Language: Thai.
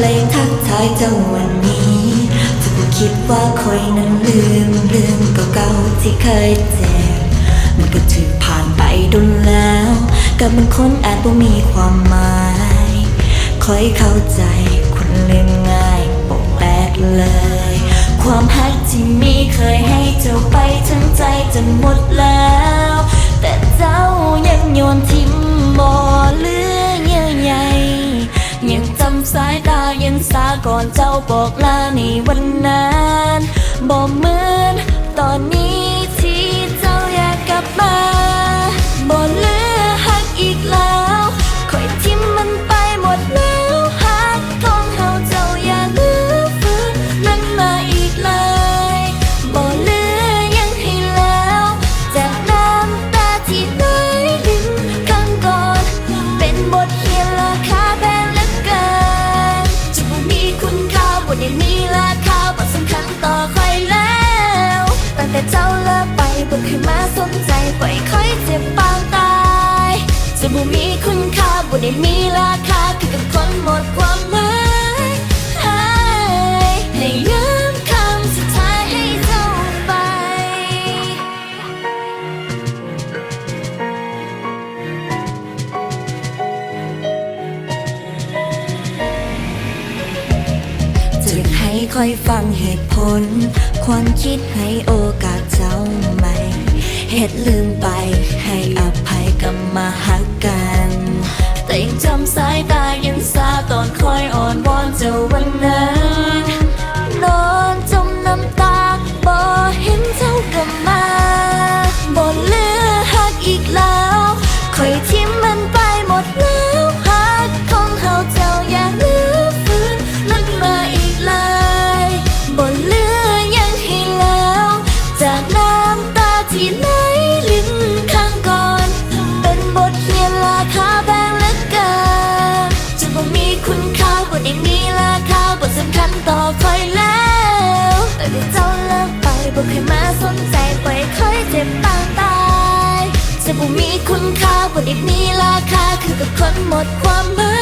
และยังทักทายเจ้าวันนี้จะบ่คิดว่าคอยนั้นลืมเรื่องเก่าๆที่เคยเจ็บมันก็ถือผ่านไปดนแล้ว กับบางคนอาจบ่มีความหมายคอยเข้าใจคนลืมง่ายปกแปลกเลย ความฮักที่มี ก่อนเจ้าบอกลาในวันนั้นบอกมือ แต่เจ้าเลิกไปบ่เคยมาสนใจปล่อยค่อยเจ็บปางตายจะบ่มีคุณค่าบ่ได้มีราคาคือกับคนหมดความหมาย ค่อยฟังเหตุผล ความคิดให้โอกาสเจ้าใหม่ เหตุลืมไปให้อภัยกับมาหักกัน แต่ยังจำสายตายังสาตอนคอยอ่อนวอนเจ้าวันนั้น คุณค่าบ่ได้มีราคาบทสำคัญต่อคอยแล้วแต่ที่เจ้าเลิกไปบ่เคยมาสนใจปล่อยคอยเจ็บปางตายจะบ่มีคุณค่าบ่ได้มีราคาคือกับคนหมดความหมา